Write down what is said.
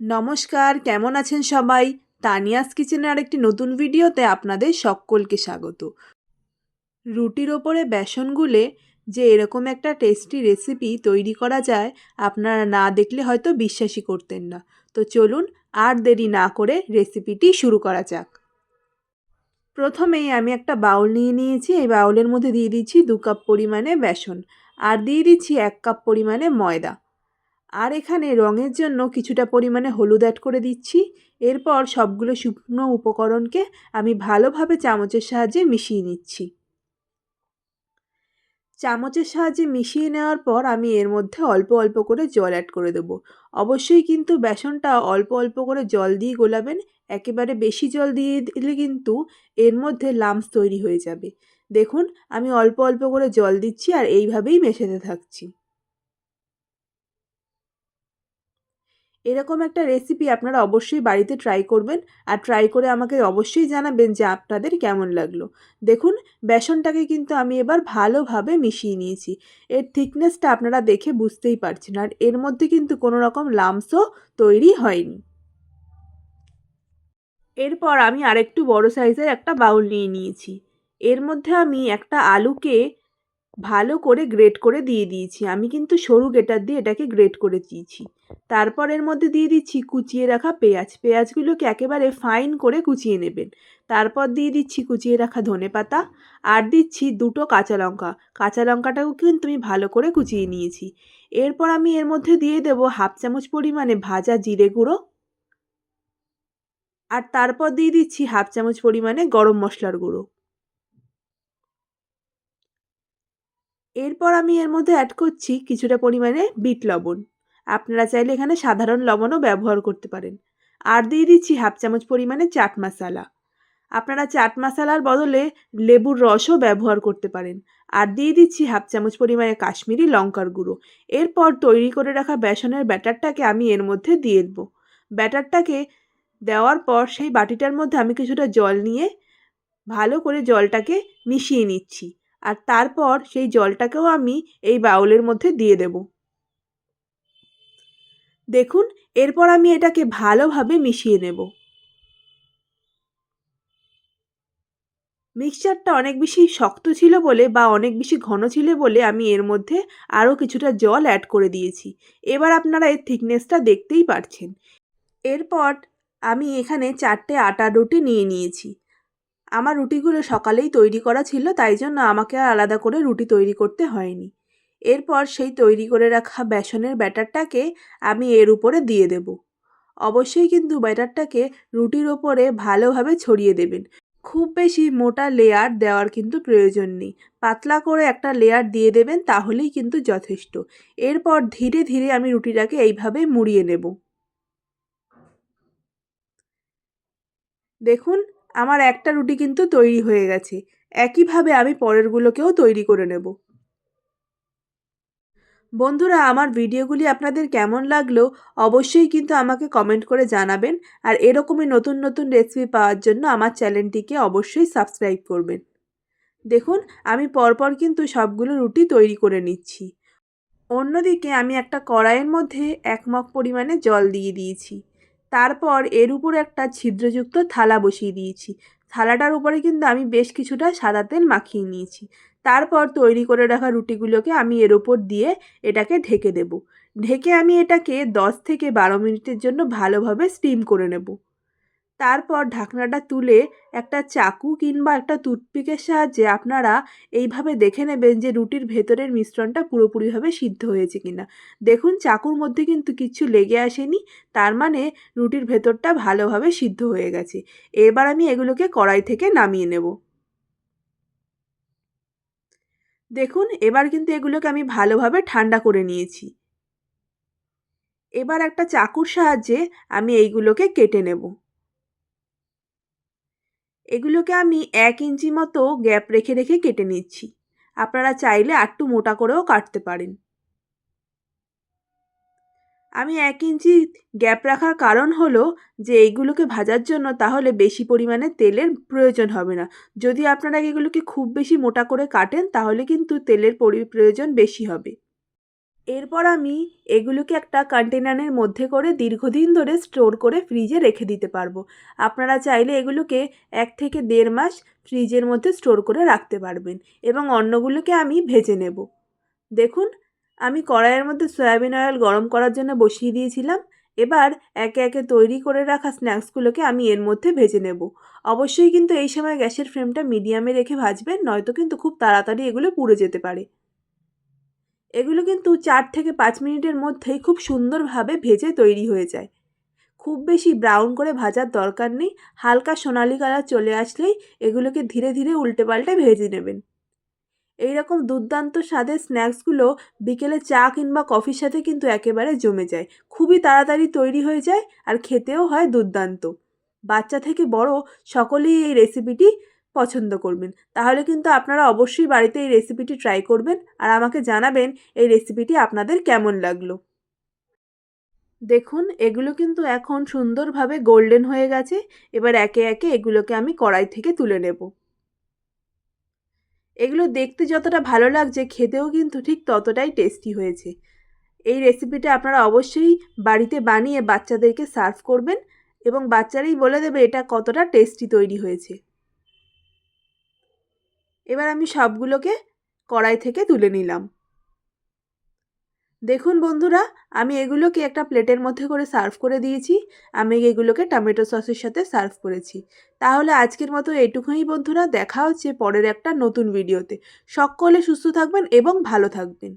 নমস্কার, কেমন আছেন সবাই? তানিয়াস কিচেনের আরেকটি নতুন ভিডিওতে আপনাদের সকলকে স্বাগত। রুটির ওপরে বেসন গুলে যে এরকম একটা টেস্টি রেসিপি তৈরি করা যায়, আপনারা না দেখলে হয়তো বিশ্বাসই করতেন না। তো চলুন আর দেরি না করে রেসিপিটি শুরু করা যাক। প্রথমেই আমি একটা বাউল নিয়ে নিয়েছি, এই বাউলের মধ্যে দিয়ে দিচ্ছি দু কাপ পরিমাণে বেসন। আর দিয়ে দিচ্ছি এক কাপ পরিমাণে ময়দা। আর এখানে রঙের জন্য কিছুটা পরিমাণে হলুদ অ্যাড করে দিচ্ছি। এরপর সবগুলো শুকনো উপকরণকে আমি ভালোভাবে চামচের সাহায্যে মিশিয়ে নিচ্ছি। চামচের সাহায্যে মিশিয়ে নেওয়ার পর আমি এর মধ্যে অল্প অল্প করে জল অ্যাড করে দেবো। অবশ্যই কিন্তু বেসনটা অল্প অল্প করে জল দিয়ে গোলাবেন, একেবারে বেশি জল দিয়ে দিলে কিন্তু এর মধ্যে লামস তৈরি হয়ে যাবে। দেখুন, আমি অল্প অল্প করে জল দিচ্ছি আর এইভাবেই মেশাতে থাকছি। এরকম একটা রেসিপি আপনারা অবশ্যই বাড়িতে ট্রাই করবেন আর ট্রাই করে আমাকে অবশ্যই জানাবেন যে আপনাদের কেমন লাগল। দেখুন, বেসনটাকে কিন্তু আমি এবার ভালোভাবে মিশিয়ে নিয়েছি। এর থিকনেসটা আপনারা দেখে বুঝতেই পারছেন আর এর মধ্যে কিন্তু কোনো রকম লামসও তৈরি হয়নি। এরপর আমি আরেকটু বড় সাইজের একটা বাউল নিয়ে নিয়েছি। এর মধ্যে আমি একটা আলুকে ভালো করে গ্রেট করে দিয়ে দিয়েছি। আমি কিন্তু সরু গেটার দিয়ে এটাকে গ্রেট করে দিয়েছি। তারপর এর মধ্যে দিয়ে দিচ্ছি কুচিয়ে রাখা পেঁয়াজ। পেঁয়াজগুলোকে একেবারে ফাইন করে কুচিয়ে নেবেন। তারপর দিয়ে দিচ্ছি কুচিয়ে রাখা ধনে পাতা আর দিচ্ছি দুটো কাঁচা লঙ্কা। কাঁচা লঙ্কাটাও কিন্তু আমি ভালো করে কুচিয়ে নিয়েছি। এরপর আমি এর মধ্যে দিয়ে দেবো হাফ চামচ পরিমাণে ভাজা জিরে গুঁড়ো। আর তারপর দিয়ে দিচ্ছি হাফ চামচ পরিমাণে গরম মশলার গুঁড়ো। এরপর আমি এর মধ্যে অ্যাড করছি কিছুটা পরিমাণে বিট লবণ। আপনারা চাইলে এখানে সাধারণ লবণও ব্যবহার করতে পারেন। আর দিয়ে দিচ্ছি হাফ চামচ পরিমাণে চাট মশালা। আপনারা চাট মশালার বদলে লেবুর রসও ব্যবহার করতে পারেন। আর দিয়ে দিচ্ছি হাফ চামচ পরিমাণে কাশ্মীরি লঙ্কার গুঁড়ো। এরপর তৈরি করে রাখা বেসনের ব্যাটারটাকে আমি এর মধ্যে দিয়ে দেবো। ব্যাটারটাকে দেওয়ার পর সেই বাটিটার মধ্যে আমি কিছুটা জল নিয়ে ভালো করে জলটাকে মিশিয়ে নিচ্ছি। আর তারপর সেই জলটাকেও আমি এই বাউলের মধ্যে দিয়ে দেব। দেখুন, এরপর আমি এটাকে ভালোভাবে মিশিয়ে নেব। মিক্সচারটা অনেক বেশি শক্ত ছিল বলে বা অনেক বেশি ঘন ছিল বলে আমি এর মধ্যে আরও কিছুটা জল অ্যাড করে দিয়েছি। এবার আপনারা এর থিকনেসটা দেখতেই পারছেন। এরপর আমি এখানে চারটে আটা রুটি নিয়ে নিয়েছি। আমার রুটিগুলো সকালেই তৈরি করা ছিল, তাই জন্য আমাকে আর আলাদা করে রুটি তৈরি করতে হয়নি। এরপর সেই তৈরি করে রাখা বেসনের ব্যাটারটাকে আমি এর উপরে দিয়ে দেব। অবশ্যই কিন্তু ব্যাটারটাকে রুটির ওপরে ভালোভাবে ছড়িয়ে দেবেন। খুব বেশি মোটা লেয়ার দেওয়ার কিন্তু প্রয়োজন নেই। পাতলা করে একটা লেয়ার দিয়ে দেবেন, তাহলেই কিন্তু যথেষ্ট। এরপর ধীরে ধীরে আমি রুটিটাকে এইভাবে মুড়িয়ে নেব। দেখুন আমার একটা রুটি কিন্তু তৈরি হয়ে গেছে। একইভাবে আমি পরেরগুলোকেও তৈরি করে নেব। বন্ধুরা, আমার ভিডিওগুলি আপনাদের কেমন লাগল অবশ্যই কিন্তু আমাকে কমেন্ট করে জানাবেন আর এরকমই নতুন নতুন রেসিপি পাওয়ার জন্য আমার চ্যানেলটিকে অবশ্যই সাবস্ক্রাইব করবেন। দেখুন, আমি পরপর কিন্তু সবগুলো রুটি তৈরি করে নিচ্ছি। অন্যদিকে আমি একটা কড়াইয়ের মধ্যে এক মগ পরিমাণে জল দিয়ে দিয়েছি। তারপর এর উপর একটা ছিদ্রযুক্ত থালা বসিয়ে দিয়েছি। থালাটার উপরে কিন্তু আমি বেশ কিছুটা সাদা তেল মাখিয়ে নিয়েছি। তারপর তৈরি করে রাখা রুটিগুলোকে আমি এর ওপর দিয়ে এটাকে ঢেকে দেব। ঢেকে আমি এটাকে দশ থেকে বারো মিনিটের জন্য ভালোভাবে স্টিম করে নেব। তারপর ঢাকনাটা তুলে একটা চাকু কিংবা একটা টুথপিকের সাহায্যে আপনারা এইভাবে দেখে নেবেন যে রুটির ভেতরের মিশ্রণটা পুরোপুরিভাবে সিদ্ধ হয়েছে কিনা। দেখুন, চাকুর মধ্যে কিন্তু কিচ্ছু লেগে আসেনি, তার মানে রুটির ভেতরটা ভালোভাবে সিদ্ধ হয়ে গেছে। এবার আমি এগুলোকে কড়াই থেকে নামিয়ে নেব। দেখুন, এবার কিন্তু এগুলোকে আমি ভালোভাবে ঠান্ডা করে নিয়েছি। এবার একটা চাকুর সাহায্যে আমি এইগুলোকে কেটে নেব। এগুলোকে আমি এক ইঞ্চি মতো গ্যাপ রেখে রেখে কেটে নিচ্ছি। আপনারা চাইলে আটটু মোটা করেও কাটতে পারেন। আমি এক ইঞ্চি গ্যাপ রাখার কারণ হলো যে এইগুলোকে ভাজার জন্য তাহলে বেশি পরিমাণে তেলের প্রয়োজন হবে না। যদি আপনারা এগুলোকে খুব বেশি মোটা করে কাটেন তাহলে কিন্তু তেলের প্রয়োজন বেশি হবে। এরপর আমি এগুলোকে একটা কন্টেনারের মধ্যে করে দীর্ঘদিন ধরে স্টোর করে ফ্রিজে রেখে দিতে পারব। আপনারা চাইলে এগুলোকে এক থেকে দেড় মাস ফ্রিজের মধ্যে স্টোর করে রাখতে পারবেন এবং অন্যগুলোকে আমি ভেজে নেব। দেখুন, আমি কড়াইয়ের মধ্যে সয়াবিন অয়েল গরম করার জন্য বসিয়ে দিয়েছিলাম। এবার একে একে তৈরি করে রাখা স্ন্যাক্সগুলোকে আমি এর মধ্যে ভেজে নেব। অবশ্যই কিন্তু এই সময় গ্যাসের ফ্লেমটা মিডিয়ামে রেখে ভাজবেন, নয়তো কিন্তু খুব তাড়াতাড়ি এগুলো পুড়ে যেতে পারে। এগুলো কিন্তু চার থেকে পাঁচ মিনিটের মধ্যেই খুব সুন্দরভাবে ভেজে তৈরি হয়ে যায়। খুব বেশি ব্রাউন করে ভাজার দরকার নেই, হালকা সোনালি কালার চলে আসলেই এগুলোকে ধীরে ধীরে উল্টে পাল্টে ভেজে নেবেন। এই রকম দুর্দান্ত স্বাদের স্ন্যাক্সগুলো বিকেলে চা কিংবা কফির সাথে কিন্তু একেবারে জমে যায়। খুবই তাড়াতাড়ি তৈরি হয়ে যায় আর খেতেও হয় দুর্দান্ত। বাচ্চা থেকে বড় সকলেই এই রেসিপিটি পছন্দ করবেন। তাহলে কিন্তু আপনারা অবশ্যই বাড়িতে এই রেসিপিটি ট্রাই করবেন আর আমাকে জানাবেন এই রেসিপিটি আপনাদের কেমন লাগল। দেখুন, এগুলো কিন্তু এখন সুন্দরভাবে গোল্ডেন হয়ে গেছে। এবার একে একে এগুলোকে আমি কড়াই থেকে তুলে নেব। এগুলো দেখতে যতটা ভালো লাগছে, খেতেও কিন্তু ঠিক ততটাই টেস্টি হয়েছে। এই রেসিপিটা আপনারা অবশ্যই বাড়িতে বানিয়ে বাচ্চাদেরকে সার্ভ করবেন এবং বাচ্চারাই বলে দেবে এটা কতটা টেস্টি তৈরি হয়েছে। এবার আমি সবগুলোকে কড়াই থেকে তুলে নিলাম। দেখুন বন্ধুরা, আমি এগুলোকে একটা প্লেটের মধ্যে করে সার্ভ করে দিয়েছি। আমি এগুলোকে টমেটো সসের সাথে সার্ভ করেছি। তাহলে আজকের মতো এইটুকুই বন্ধুরা, দেখা হচ্ছে পরের একটা নতুন ভিডিওতে। সকলে সুস্থ থাকবেন এবং ভালো থাকবেন।